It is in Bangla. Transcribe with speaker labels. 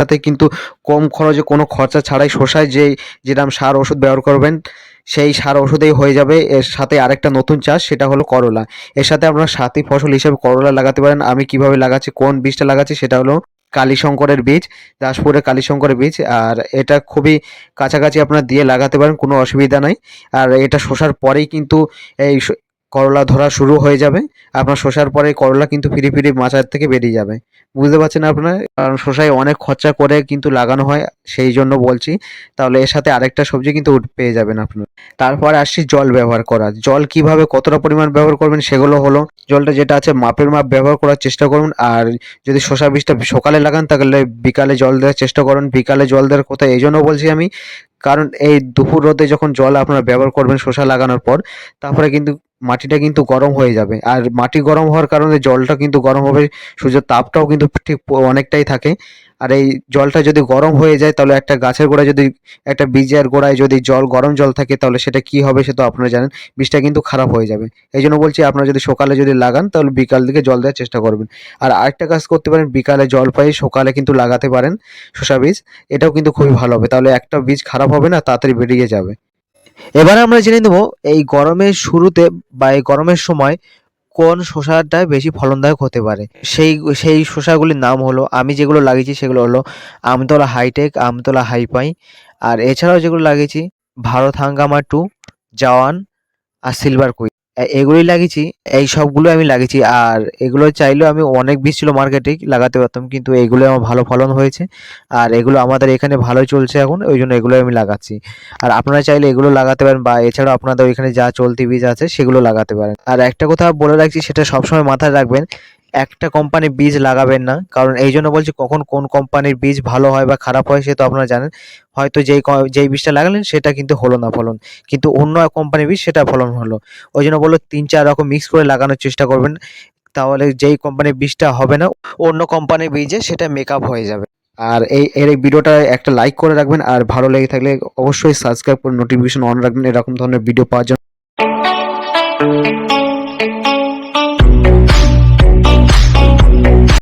Speaker 1: সাথে কিন্তু কম খরচে কোনো খরচা ছাড়াই শশায় যে যেরকম সার ওষুধ ব্যবহার করবেন, সেই সার ওষুধেই হয়ে যাবে। এর সাথে আরেকটা নতুন চাষ, সেটা হলো করলা। এর সাথে আপনারা সাথী ফসল হিসেবে করলা লাগাতে পারেন। আমি কীভাবে লাগাচ্ছি, কোন বীজটা লাগাচ্ছি, সেটা হলো কালীশঙ্করের বীজ দাসপুরের কালীশঙ্করের বীজ। আর এটা খুবই কাছাকাছি আপনারা দিয়ে লাগাতে পারেন, কোনো অসুবিধা নাই। আর এটা শসার পরেই কিন্তু এই করলা ধরা শুরু হয়ে যাবে। আপনার শসার পরে করলা কিন্তু ফিরি ফিরি মাচার থেকে বেরিয়ে যাবে। বুঝতে পারছেন আপনারা? কারণ শসায় অনেক খরচা করে কিন্তু লাগানো হয়, সেই জন্য বলছি। তাহলে এর সাথে আরেকটা সবজি কিন্তু পেয়ে যাবেন আপনার। তারপরে আসছি জল ব্যবহার করা। জল কীভাবে কতটা পরিমাণ ব্যবহার করবেন সেগুলো হলো, জলটা যেটা আছে মাপের মাপ ব্যবহার করার চেষ্টা করুন। আর যদি শসা বীজটা সকালে লাগান, তাহলে বিকালে জল দেওয়ার চেষ্টা করুন। বিকালে জল দেওয়ার কথা এই জন্য বলছি আমি। কারণ এই দুপুর রোদে যখন জল আপনারা ব্যবহার করবেন শসা লাগানোর পর, তারপরে কিন্তু মাটিটা কিন্তু গরম হয়ে যাবে। আর মাটি গরম হওয়ার কারণে জলটা কিন্তু গরম হবে, সূর্যের তাপটাও কিন্তু ঠিক অনেকটাই থাকে। আর এই জলটা যদি গরম হয়ে যায়, তাহলে একটা গাছের গোড়ায় যদি, একটা বীজের গোড়ায় যদি জল, গরম জল থাকে, তাহলে সেটা কি হবে সে তো আপনারা জানেন। বীজটা কিন্তু খারাপ হয়ে যাবে। এই জন্য বলছি, আপনারা যদি সকালে যদি লাগান, তাহলে বিকাল দিকে জল দেওয়ার চেষ্টা করবেন। আর আরেকটা কাজ করতে পারেন, বিকালে জল পাই, সকালে কিন্তু লাগাতে পারেন শসা বীজ। এটাও কিন্তু খুবই ভালো হবে। তাহলে একটা বীজ খারাপ হবে না, তাড়াতাড়ি বেরিয়ে যাবে।
Speaker 2: এবার আমরা জেনে নেব এই গরমের শুরুতে বা এই গরমের সময় কোন শসাটা বেশি ফলনদায়ক হতে পারে। সেই সেই শসাগুলির নাম হলো, আমি যেগুলো লাগিয়েছি সেগুলো হলো আমতলা হাইটেক, আমতলা হাইপাই, আর এছাড়াও যেগুলো লাগিয়েছি, ভারত হাঙ্গামা টু, জওয়ান আর সিলভার কুইন। এগুলোই লাগিয়েছি। এই সবগুলো আমি লাগিয়েছি। আর এগুলো চাইলেও আমি অনেক বীজ ছিল মার্কেটে লাগাতে পারতাম, কিন্তু এগুলো আমার ভালো ফলন হয়েছে। আর এগুলো আমাদের এখানে ভালো চলছে এখন, ওই জন্য এগুলোই আমি লাগাচ্ছি। আর আপনারা চাইলে এগুলো লাগাতে পারেন, বা এছাড়াও আপনাদের ওইখানে যা চলতি বীজ আছে, সেগুলো লাগাতে পারেন। আর একটা কথা বলে রাখছি, সেটা সবসময় মাথায় রাখবেন একটা কোম্পানির বীজ লাগাবেন না। কারণ এই জন্য বলছি কখন কোন কোম্পানির বীজ ভালো হয় বা খারাপ হয় সে তো আপনারা জানেন। হয়তো যেই যেই বীজটা লাগালেন সেটা কিন্তু হলো না ফলন। কিন্তু অন্য কোম্পানির বীজ সেটা ফলন হলো। ওই জন্য বলল তিন চার রকম মিক্স করে লাগানোর চেষ্টা করবেন। তাহলে যেই কোম্পানির বীজটা হবে না, অন্য কোম্পানির বীজে সেটা মেকআপ হয়ে যাবে।
Speaker 1: আর এই, এর এই ভিডিওটা একটা লাইক করে রাখবেন। আর ভালো লেগে থাকলে অবশ্যই সাবস্ক্রাইব করে নোটিফিকেশন অন রাখবেন। এরকম ধরনের ভিডিও পাওয়ার জন্য।